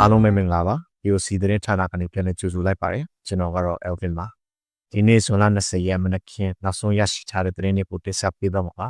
အားလုံးပဲမင်္ဂလာပါ UC သတင်းဌာနကနေပြန်လည်ကြိုဆိုလိုက်ပါတယ်ကျွန်တော်ကတော့ Elvin ပါဒီနေ့ဇွန်လ20ရက်မနက်ခင်းနောက်ဆုံးရရှိထားတဲ့သတင်းတွေကိုတင်ဆက်ပေးသွားမှာပါ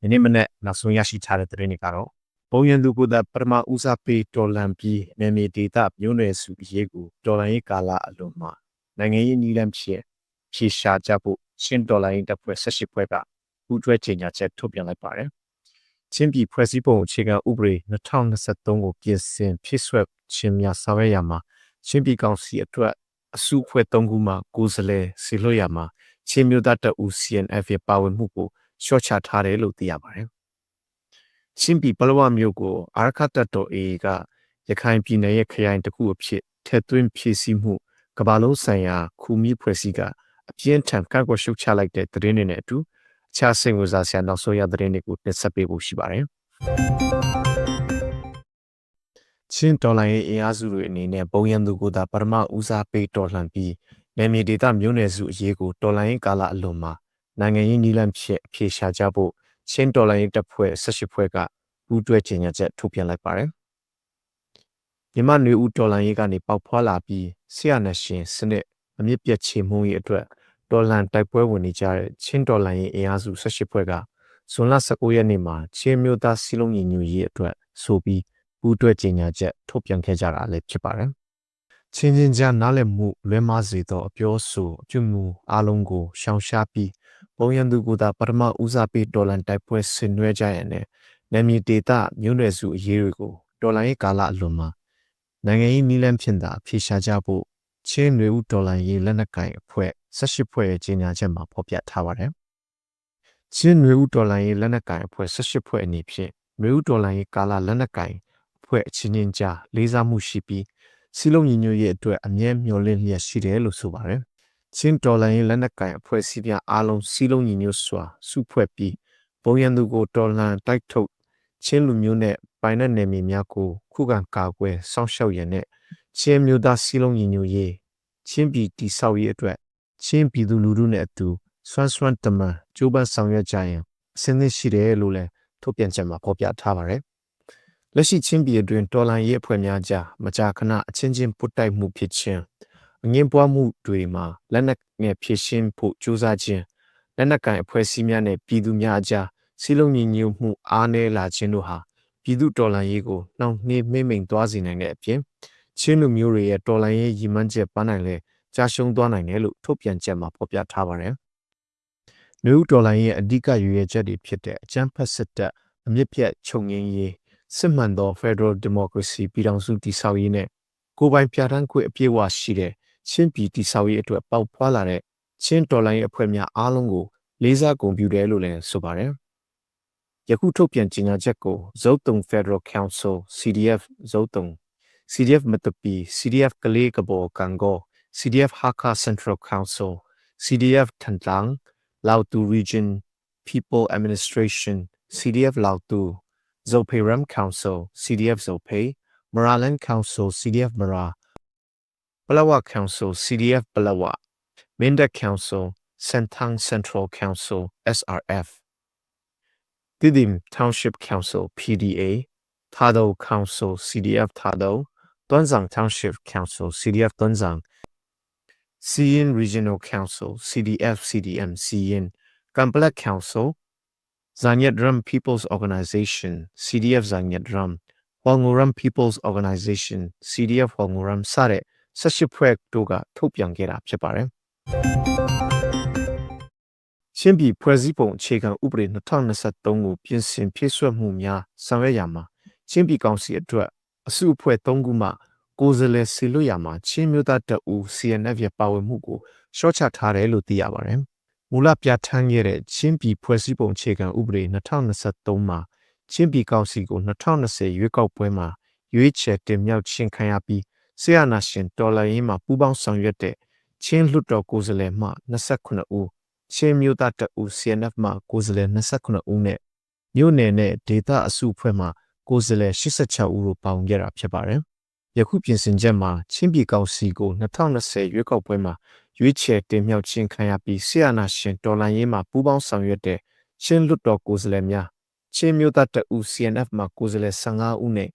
ဒီနေ့မနက်နောက်ဆုံးရရှိထားတဲ့သတင်းတွေကတော့ပုံရန်သူကပထမဦးစားပေးတော်လန်ပြီးမြေမြေဒေတာမျိုးနွယ်စုအရေးကိုတော်လန်ရေးကာလအလွန်မှာနိုင်ငံရေးနည်းလမ်းဖြစ်ဖြေရှာကြဖို့ရှင်းတော်လိုင်းတပ်ဖွဲ့၁၈ဖွဲ့ကပူးတွဲကြေညာချက်ထုတ်ပြန်လိုက်ပါတယ်ချင်းပြည်ဖွဲ့စည်းပုံအခြေခံဥပဒေ2023ကိုပြင်ဆင်ဖြည့်ဆွက် ခြင်းများဆောင်ရွက်ရမှာချင်းပြည်ကောင်စီအတွက်အစုအဖွဲ့၃ခုမှကိုယ်စားလှယ်စီလွှတ်ရမှာချင်းမျိုးသားတပ်ဦး CNF ရဲ့ပါဝင်မှုကိုရှော့ချထားတယ်လို့သိရပါတယ်။ချင်းပြည်ပလောဝမျိုးကိုအာရခတ်တပ်တော် AA ကရခိုင်ပြည်နယ်ရဲ့ခရိုင်တစ်ခုအဖြစ်ထည့်သွင်းဖြည့်ဆည်းမှုကမ္ဘာလုံးဆိုင်ရာခူမီဖွဲ့စည်းကအပြင်းထန်ကန့်ကွက်ရှုတ်ချလိုက်တဲ့သတင်းတွေနဲ့အတူအခြားစိတ်ဝင်စားစရာနောက်ဆုံးရသတင်းတွေကိုတင်ဆက်ပေးဖို့ရှိပါတယ်။ ချင်းဒေါ်လာရဲ့အင်အားစုတွေအနေနဲ့ပုံရန်သူကိုသာပထမဦးစားပေးတော်လှန်ပြီးနယ်မြေဒေသမျိုးနယ်စုအရေးကိုတော်လှန်ရေးကာလအလွန်မှာနိုင်ငံရေးနည်းလမ်းဖြစ်အဖြေရှာကြဖို့ချင်းဒေါ်လာရေးတပ်ဖွဲ့၁၈ဖွဲ့ကပူးတွဲကြေညာချက်ထုတ်ပြန်လိုက်ပါတယ်။မြန်မာနွေဦးဒေါ်လာရေးကနေပေါက်ဖွာလာပြီးဆရာနရှင်စနစ်အမြင့်ပြတ်ချေမှုရေးအတွက်ဒေါ်လန်တိုက်ပွဲဝင်နေကြတဲ့ချင်းဒေါ်လန်ရဲ့အင်အားစု၁၈ဖွဲ့ကဇွန်လ19ရက်နေ့မှာချင်းမျိုးသားစီလုံးညီညွတ်ရေးအတွက်ဆိုပြီး ပူးတွဲကြေညာချက်ထုတ်ပြန်ခဲ့ကြတာလည်းဖြစ်ပါတယ်။ချင်းချင်းကြားနားလည်မှုလွဲမှားစေသောအပြောဆိုအပြုမှုအလုံးကိုရှောင်ရှားပြီးပုံရန်သူကသာပထမဦးစားပေးဒေါ်လန်တိုက်ပွဲဆင်နွှဲကြရတဲ့နာမည်ဒေတာမျိုးနွယ်စုအရေးတွေကိုဒေါ်လန်ရဲ့ကာလအလွန်မှာနိုင်ငံရေးနည်းလမ်းဖြင့်သာဖြေရှားကြဖို့ချင်းနွေဦးဒေါ်လန်ရေးလက်နက်ကိုင်အဖွဲ့18ဖွဲ့ရဲ့ကြေညာချက်မှာဖော်ပြထားပါတယ်။ချင်းနွေဦးဒေါ်လန်ရေးလက်နက်ကိုင်အဖွဲ့18ဖွဲ့အနေဖြင့်နွေဦးဒေါ်လန်ရေးကာလလက်နက်ကိုင်အ ဖွဲ့အချင်းချင်းကြားလေးစားမှုရှိပြီးစီလုံးညီညွတ်ရေးအတွက်အမြဲမျှော်လင့်လျက်ရှိတယ်လို့ဆိုပါတယ်။ချင်းဒေါ်လန်ရေးလက်နက်ကိုင်အဖွဲ့အစည်းများအားလုံးစီလုံးညီညွတ်စွာစုဖွဲ့ပြီးဘုံရန်သူကိုဒေါ်လန်တိုက်ထုတ်ချင်းလူမျိုးနဲ့ပိုင်တဲ့နယ်မြေများကိုခုခံကာကွယ်စောင့်ရှောက်ရတဲ့ချင်းမျိုးသားစီလုံးညီညွတ်ရေးချင်းပြည်တိဆောက်ရေးအတွက်ချင်းပြည်သူလူထုနဲ့အတူဆွမ်းဆွမ်းတမန်ကြိုးပမ်းဆောင်ရွက်ကြရင်အစင်းသင့်ရှိတယ်လို့လည်းထုတ်ပြန်ချက်မှာဖော်ပြထားပါတယ်။ လက်ရှိချင်းပြည်အတွင်းတော်လန်ရေးအဖွဲ့များကြားမကြာခဏအချင်းချင်းပုတ်တိုက်မှုဖြစ်ခြင်းအငင်းပွားမှုတွေမှာလက်နက်နဲ့ဖြည့်ရှင်းဖို့ကြိုးစားခြင်းလက်နက်ကန်အဖွဲ့အစည်းများနဲ့ပြည်သူများအကြားစီလုံးညီညွတ်မှုအားနည်းလာခြင်းတို့ဟာပြည်သူတော်လှန်ရေးကိုနှောင့်နှေးမိမ့်မိန်သွားစေနိုင်တဲ့အပြင်ချင်းလူမျိုးတွေရဲ့တော်လှန်ရေးရည်မှန်းချက်ပန်းနိုင်လဲကြာရှုံးသွားနိုင်တယ်လို့ထုတ်ပြန်ချက်မှာဖော်ပြထားပါတယ်။နယူးဒေါ်လာရဲ့အဓိကရွေးရချက်တွေဖြစ်တဲ့အကြမ်းဖက်စစ်တပ်အမြင့်ပြတ်ချုပ်ငင်းရေး စစ်မှန်သော Federal Democracy ပြည်ထောင်စုတည်ဆောက်ရေးနဲ့ကိုယ်ပိုင်ပြဋ္ဌာန်းခွင့်အပြည့်အဝရှိတဲ့ချင်းပြည်တည်ဆောက်ရေးအတွက်ပေါက်ဖွာလာတဲ့ချင်းဒေါ်လာရဲ့အဖွဲ့များအားလုံးကိုလေးစားဂုဏ်ပြုတယ်လို့လည်းဆိုပါတယ်။ယခုထုတ်ပြန်ကြေညာချက်ကိုဇုတ်တုံ Federal Council CDF ဇုတ်တုံ CDF မတပီ CDF ကလေးကဘောကန်ဂို CDF Hakka Central Council, CDF Thantlang, Lautu Region People Administration, CDF Lautu, Zope Ram Council, CDF Zope, Maraland Council, CDF Mara, Palawa Council, CDF Palawa, Minda Council, Sentang Central Council, SRF, Didim Township Council, PDA, Tado Council, CDF Tado, Tuanzang Township Council, CDF Tuanzang, Siyin Regional Council, CDF, CDM, Siyin, Kampala Council, Zanyat People's Organization, CDF Zanyat Ram, Walnguram People's Organization, CDF Walnguram စတဲ့ဆက်ရှိဖွဲ့တို့ကထုတ်ပြန်ခဲ့တာဖြစ်ပါတယ်။ချင်းပြည်ဖွဲ့စည်းပုံအခြေခံဥပဒေ2023ကိုပြင်ဆင်ဖြည့်စွက်မှုများဆောင်ရွက်ရမှာချင်းပြည်ကောင်စီအတွက်အစုအဖွဲ့၃ခုမှကိုယ်စားလှယ်စီလွတ်ရမှာချင်းမျိုးသားတပ်ဦး CNF ရဲ့ပါဝင်မှုကိုရှော့ချထားတယ်လို့သိရပါတယ်။ မူလပြဋ္ဌာန်းခဲ့တဲ့ချင်းပြည်ဖွဲ့စည်းပုံအခြေခံဥပဒေ2023မှာချင်းပြည်ကောင်စီကို2020ရွေးကောက်ပွဲမှာရွေးချယ်တင်မြှောက်ခြင်းခံရပြီးဆီယနာရှင်တော်လှန်ရေးမှာပူးပေါင်းဆောင်ရွက်တဲ့ချင်းလွတ်တော်ကိုယ်စားလှယ်မှ29ဦးချင်းမျိုးသားတပ်ဦး CNF မှကိုယ်စားလှယ်29ဦးနဲ့မြို့နယ်နဲ့ဒေသအစုအဖွဲ့မှကိုယ်စားလှယ်86ဦးတို့ပါဝင်ခဲ့တာဖြစ်ပါတယ်ယခုပြင်ဆင်ချက်မှာချင်းပြည်ကောင်စီကို2020ရွေးကောက်ပွဲမှာ ရွေးချယ်တင်မြှောက်ခြင်းခံရပြီးဆီယနာရှင်တော်လန်ရေးမှာပူးပေါင်းဆောင်ရွက်တဲ့ချင်းလွတ်တော်ကိုယ်စားလှယ်များချင်းမျိုးသားတအူ CNF မှာကိုယ်စားလှယ်15ဦးနဲ့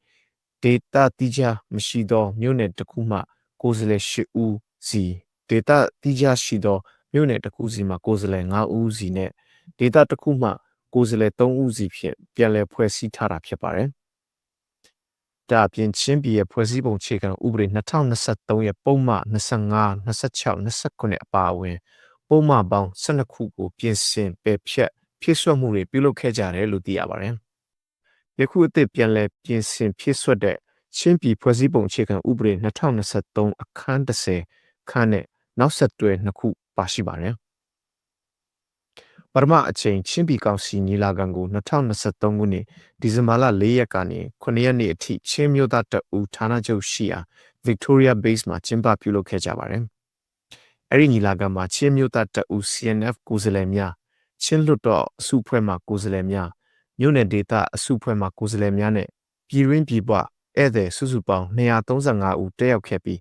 ဒေတာတိကျမရှိသောမြို့နယ်တစ်ခုမှကိုယ်စားလှယ်၈ဦးစီဒေတာတိကျရှိသောမြို့နယ်တစ်ခုစီမှကိုယ်စားလှယ်9ဦးစီနဲ့ဒေတာတစ်ခုမှကိုယ်စားလှယ်3ဦးစီဖြင့်ပြန်လည်ဖွဲ့စည်းထားတာဖြစ်ပါတယ်။ ဒါအပြင်ချင်းပြည်ရဲ့ဖွဲ့စည်းပုံခြေခံဥပဒေ2023ရဲ့ပုံမှန်25 26 29အပါအဝင် ပုံမှန်ပေါင်း12ခုကိုပြင်ဆင်ပယ်ဖျက်ဖြည့်ဆွတ်မှုတွေပြုလုပ်ခဲ့ကြတယ်လို့သိရပါတယ်။ယခုအသစ်ပြန်လည်ပြင်ဆင်ဖြည့်ဆွတ်တဲ့ချင်းပြည်ဖွဲ့စည်းပုံအခြေခံဥပဒေ2023အခန်း30ခန်းနဲ့နောက်ဆက်တွဲနှစ်ခုပါရှိပါတယ်။ ပထမအချိန်ချင်းပြည်ကောင်စီညီလာခံကို2023ခုနှစ်ဒီဇင်ဘာလ4ရက်ကနေ9ရက်နေ့အထိချင်းမျိုးသားတအူဌာနချုပ်ရှိရာ Victoria Base မှာကျင်းပပြုလုပ်ခဲ့ကြပါတယ်။အဲဒီညီလာခံမှာချင်းမျိုးသားတအူ CNF ကိုယ်စားလှယ်များချင်းလွတ်တော်အစုအဖွဲ့မှကိုယ်စားလှယ်များမြို့နယ်ဒေသအစုအဖွဲ့မှကိုယ်စားလှယ်များနဲ့ပြည်ရင်းပြည်ပဧည့်သည်စုစုပေါင်း235ဦးတက်ရောက်ခဲ့ပြီး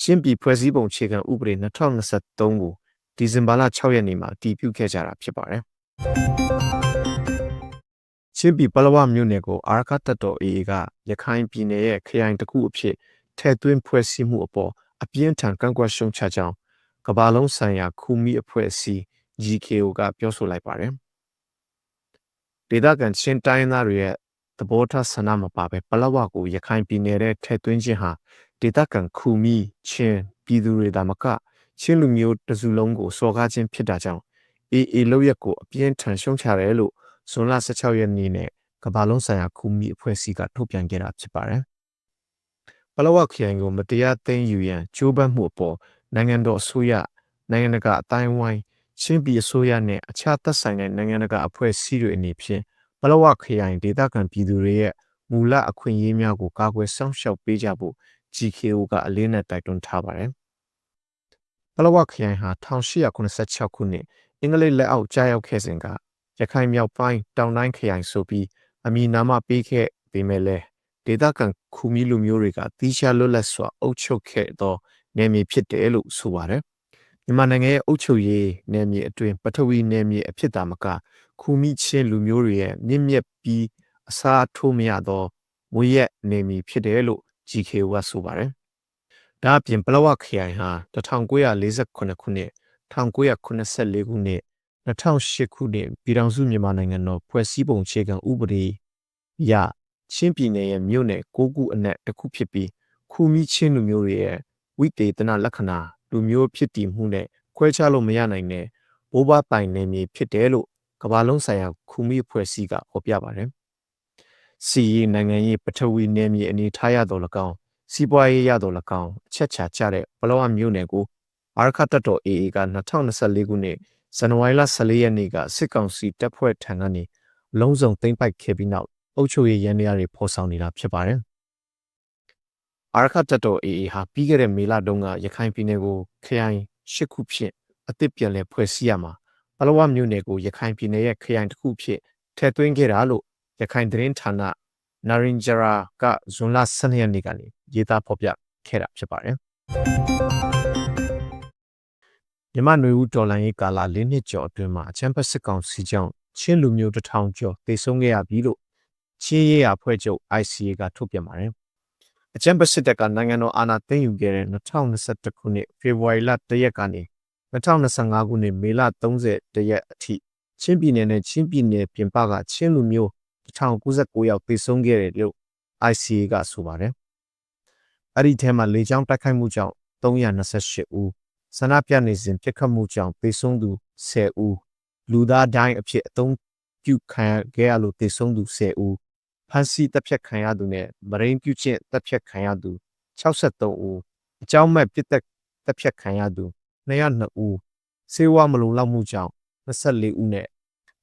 ချင်းပြည်ဖွဲ့စည်းပုံအခြေခံဥပဒေ2023ကို ဒီဇင်ဘာလ6ရက်နေ့မှာတည်ပြုခဲ့ကြတာဖြစ်ပါတယ်။ချင်းပြည်ပလဝမြို့နယ်ကိုအာရခတ်တပ်တော် AA ကရခိုင်ပြည်နယ်ရဲ့ခရိုင်တစ်ခုအဖြစ်ထည့်သွင်းဖွဲ့စည်းမှုအပေါ်အပြင်းထန်ကန့်ကွက်ရှုံချကြောင်းကမ္ဘာလုံးဆိုင်ရာခူမီအဖွဲ့အစည်း GKO ကပြောဆိုလိုက်ပါတယ်။ဒေသခံချင်းတိုင်းသားတွေရဲ့သဘောထားဆန္ဒမပါပဲပလဝကိုရခိုင်ပြည်နယ်ရဲ့ထည့်သွင်းခြင်းဟာဒေသခံခူမီချင်းပြည်သူတွေဒါမက ချင်းလူမျိုးတစုလုံးကိုစော်ကားခြင်းဖြစ်တာကြောင့် AA လောက်ရက်ကိုအပြင်းထန်ရှုံချတယ်လို့ဇွန်လ16ရက်နေ့နဲ့ကမ္ဘာလုံးဆိုင်ရာခူမီအဖွဲ့အစည်းကထုတ်ပြန်ခဲ့တာဖြစ်ပါတယ်။ပလောဝခရိုင်ကိုမတရားသိမ်းယူရန်ကြိုးပမ်းမှုအပေါ်နိုင်ငံတော်အစိုးရနိုင်ငံတကာအတိုင်းဝိုင်းချင်းပြည်အစိုးရနဲ့အခြားသက်ဆိုင်တဲ့နိုင်ငံတကာအဖွဲ့အစည်းတွေအနေဖြင့်ပလောဝခရိုင်ဒေသခံပြည်သူတွေရဲ့မူလအခွင့်အရေးများကိုကာကွယ်စောင့်ရှောက်ပေးကြဖို့ GKO ကအလေးနက်တိုက်တွန်းထားပါတယ်။ ပလောဝခရိုင်ဟာ1886ခုနှစ်အင်္ဂလိပ်လက်အောက်ကြားရောက်ခဲ့စဉ်ကရခိုင်မြောက်ပိုင်းတောင်တိုင်းခရိုင်ဆိုပြီးအမည်နာမပေးခဲ့ပေမဲ့လည်းဒေသခံခူမီလူမျိုးတွေကတီးခြားလွတ်လပ်စွာအုပ်ချုပ်ခဲ့သောနယ်မြေဖြစ်တယ်လို့ဆိုပါတယ်။မြန်မာနိုင်ငံရဲ့အုပ်ချုပ်ရေးနယ်မြေအတွင်းပထဝီနယ်မြေအဖြစ်သာမကခူမီချင်းလူမျိုးတွေရဲ့မြင့်မြတ်ပြီးအစားထိုးမရသောမွေရက်နယ်မြေဖြစ်တယ်လို့ GKO ကဆိုပါတယ်။ ဒါအပြင်ပလောဝခရိုင်ဟာ1948ခုနှစ်1984ခုနှစ်2008ခုနှစ်ပြည်ထောင်စုမြန်မာနိုင်ငံတော်ဖွဲ့စည်းပုံအခြေခံဥပဒေရချင်းပြည်နယ်ရဲ့မြို့နယ်၉ခုအနက်တစ်ခုဖြစ်ပြီးခူမီချင်းလူမျိုးတွေရဲ့ဝိတေသနလက္ခဏာလူမျိုးဖြစ်တည်မှုနဲ့ခွဲခြားလို့မရနိုင်တဲ့ဘိုးဘပိုင်နယ်မြေဖြစ်တယ်လို့ကမ္ဘာလုံးဆိုင်ရာခူမီအဖွဲ့အစည်းကဟောပြပါတယ်။စီရေးနိုင်ငံရေးပထဝီနယ်မြေအနေထားရတော်၎င်း စီးပွားရေးရတော့၎င်းအချက်ချာကျတဲ့ဘလောဝမြို့နယ်ကိုအာရခတ်တပ်တော် AA က2024ခုနှစ်ဇန်နဝါရီလ14ရက်နေ့ကစစ်ကောင်စီတပ်ဖွဲ့ထံကနေလုံးစုံသိမ်းပိုက်ခဲ့ပြီးနောက်အုပ်ချုပ်ရေးရန်ရာတွေဖော်ဆောင်နေတာဖြစ်ပါတယ်။အာရခတ်တပ်တော် AA ဟာပြီးခဲ့တဲ့မေလတုန်းကရခိုင်ပြည်နယ်ကိုခရိုင်၈ခုဖြင့်အသစ်ပြန်လည်ဖွဲ့စည်းရမှာဘလောဝမြို့နယ်ကိုရခိုင်ပြည်နယ်ရဲ့ခရိုင်တစ်ခုဖြင့်ထည့်သွင်းခဲ့တာလို့ရခိုင်သတင်းဌာနနာရင်ဂျရာကဇွန်လ12ရက်နေ့ကနေ ရေးသားဖော်ပြခဲ့တာဖြစ်ပါတယ်မြမနွေဦးတော်လန်ရေးကာလ၄နှစ်ကျော်အတွင်းမှာအချမ်းဖက်စစ်ကောင်စီကြောင့်ချင်းလူမျိုးတထောင်ကျော်သေဆုံးခဲ့ရပြီလို့ချင်းရေးရဖွဲ့ချုပ် ICA ကထုတ်ပြန်ပါတယ်အချမ်းဖက်စစ်တပ်ကနိုင်ငံတော်အာဏာသိမ်းယူခဲ့တဲ့2021ခုနှစ်ဖေဖော်ဝါရီလ1ရက်ကနေ2025ခုနှစ်မေလ30ရက်အထိချင်းပြည်နယ်နဲ့ချင်းပြည်နယ်ပြင်ပကချင်းလူမျိုး1099ယောက်သေဆုံးခဲ့တယ်လို့ ICA ကဆိုပါတယ်။ အဲ့ဒီထဲမှာလေကြောင်းတိုက်ခိုက်မှုကြောင့်328ဦးဆန္ဒပြနေစဉ်ပြစ်ခတ်မှုကြောင့်သေဆုံးသူ10ဦးလူသားတိုင်းအဖြစ်အသုံးပြုခံခဲ့ရလို့သေဆုံးသူ10ဦးဖမ်းဆီးတပ်ဖြတ်ခံရသူနဲ့မရင်းပြုချင်းတပ်ဖြတ်ခံရသူ63ဦးအကြောင်းမဲ့ပြစ်သက်တပ်ဖြတ်ခံရသူ202ဦးစေဝါမလုံလောက်မှုကြောင့်24ဦးနဲ့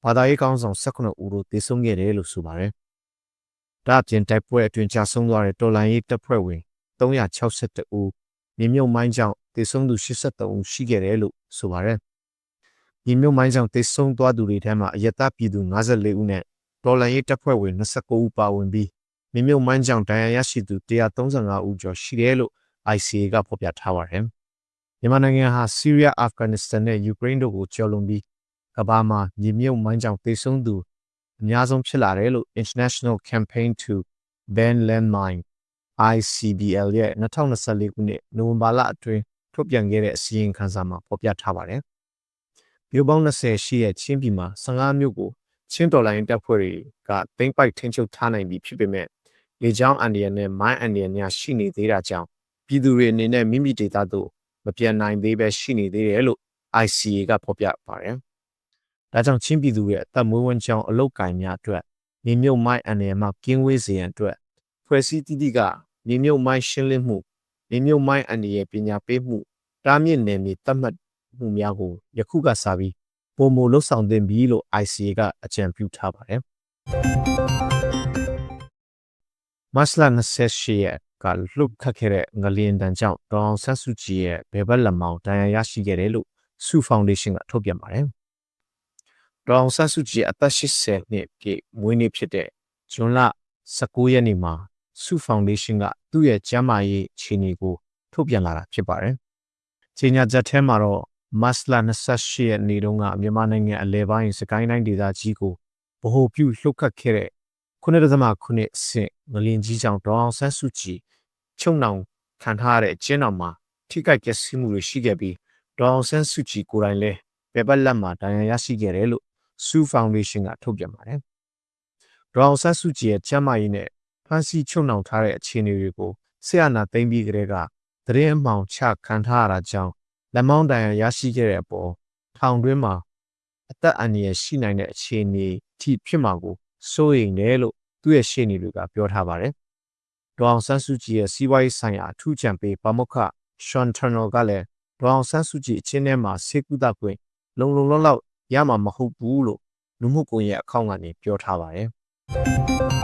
ဘာသာရေးကောင်းဆောင်18ဦးတို့သေဆုံးခဲ့တယ်လို့ဆိုပါတယ်။ဒါအပြင်တိုက်ပွဲအတွင်းကြာဆုံးသွားတဲ့တော်လိုင်းရေးတပ်ဖွဲ့ဝင် 362ဦးမြေမြုပ်မိုင်းကြောင့်သေဆုံးသူ83ဦးရှိခဲ့တယ်လို့ဆိုပါတယ်။မြေမြုပ်မိုင်းကြောင့်သေဆုံးသွားသူတွေထဲမှာအယက်သားပြည်သူ54ဦးနဲ့တော်လိုင်းရေးတပ်ဖွဲ့ဝင်29ဦးပါဝင်ပြီးမြေမြုပ်မိုင်းကြောင့်ဒဏ်ရာရရှိသူ135ဦးကျော်ရှိတယ်လို့ ICA ကဖော်ပြထားပါတယ်။မြန်မာနိုင်ငံဟာဆီးရီးယား၊အာဖဂန်နစ္စတန်နဲ့ယူကရိန်းတို့ကိုကျော်လွန်ပြီးကမ္ဘာမှာမြေမြုပ်မိုင်းကြောင့်သေဆုံးသူအများဆုံးဖြစ်လာတယ်လို့ International Campaign to Ban Landmine ICBL ရဲ့2024ခုနှစ်နိုဝင်ဘာလအတွင်းထုတ်ပြန်ခဲ့တဲ့အစည်းအဝေးခန်းစာမှာဖော်ပြထားပါတယ်။မြို့ပေါင်း20ရှိတဲ့ချင်းပြည်မှာ15မြို့ကိုချင်းတော်လိုင်းတပ်ဖွဲ့တွေကသိမ်းပိုက်ထိန်းချုပ်ထားနိုင်ပြီဖြစ်ပေမဲ့လေကြောင်းအန်ဒီယန်နဲ့မိုင်းအန်ဒီယန်များရှိနေသေးတာကြောင့်ပြည်သူတွေအနေနဲ့မိမိဒေသသို့မပြန်နိုင်သေးပဲရှိနေသေးတယ်လို့ ICA ကဖော်ပြပါတယ်။ဒါကြောင့်ချင်းပြည်သူရဲ့အသက်မွေးဝမ်းကြောင်းအလုတ်ကင်များအတွက်မြေမြုပ်မိုင်းအန်ဒီယန်မှကင်းဝေးစေရန်အတွက် ဖွဲ့စည်းတည်တည်ကမြေမြုပ်မိုင်းရှင်းလင်းမှုမြေမြုပ်မိုင်းအန်ဒီယန်ပညာပေးမှုတားမြစ်နယ်မြေတတ်မှတ်မှုများကိုယခုကစပြီးပုံမလှုပ်ဆောင်သင့်ပြီလို့ ICA ကအကြံပြုထားပါတယ်။မတ်လ28ရက်ကလှုပ်ခတ်ခဲ့တဲ့ငလျင်တန်ကြောင့်ဒေါအောင်ဆန်းစုကြည်ရဲ့ဘယ်ဘက်လက်မောင်းတန်ရာရရှိခဲ့တယ်လို့စုဖောင်ဒေးရှင်းကထုတ်ပြန်ပါတယ်။ဒေါအောင်ဆန်းစုကြည်အသက်80နှစ်ပြည့်မွေးနေ့ဖြစ်တဲ့ဇွန်လ19ရက်နေ့မှာ စုဖောင်ဒေးရှင်းကသူ့ရဲ့ကျန်းမာရေးခြေအနေကိုထုတ်ပြန်လာတာဖြစ်ပါတယ်။ကြေညာချက်ထဲမှာတော့မတ်လ28ရက်နေ့တုန်းကမြန်မာနိုင်ငံအလဲပိုင်းစကိုင်းတိုင်းဒေသကြီးကိုဗဟိုပြုလှုပ်ခတ်ခဲ့တဲ့9.9ဆင့်ငလင်ကြီးကြောင့်ဒေါအောင်ဆန်းစုကြည်ချုံနှောင်ခံထားရတဲ့အကျဉ်းတော်မှာထိခိုက်ပျက်စီးမှုတွေရှိခဲ့ပြီးဒေါအောင်ဆန်းစုကြည်ကိုယ်တိုင်လည်းဘယ်ဘက်လက်မှာဒဏ်ရာရရှိခဲ့တယ်လို့စူဖောင်ဒေးရှင်းကထုတ်ပြန်ပါတယ်။ဒေါအောင်ဆန်းစုကြည်ရဲ့ကျန်းမာရေးနဲ့ ဖန်စီချုံနှောင်ထားတဲ့အခြေအနေတွေကိုဆရာနာသိမ့်ပြီးကလေးကသတင်းအမှောင်ချခံထားရတာကြောင့်လက်မောင်းတန်ရရရှိခဲ့တဲ့အပေါ်ထောင်တွင်းမှာအသက်အန္တရာယ်ရှိနိုင်တဲ့အခြေအနေထိဖြစ်မှာကိုစိုးရိမ်တယ်လို့သူ့ရဲ့ရှေ့နေတွေကပြောထားပါတယ်။ဒေါအောင်ဆန်းစုကြည်ရဲ့စီးပွားရေးဆိုင်ရာအထူးကြံပေးပါမုခရှွန်ထရနယ်ကလည်းဒေါအောင်ဆန်းစုကြည်အချင်းထဲမှာစေကူတာခွင့်လုံလုံလောက်လောက်ရမှာမဟုတ်ဘူးလို့လူမှုကွန်ရက်အကောင့်ကနေပြောထားပါတယ်။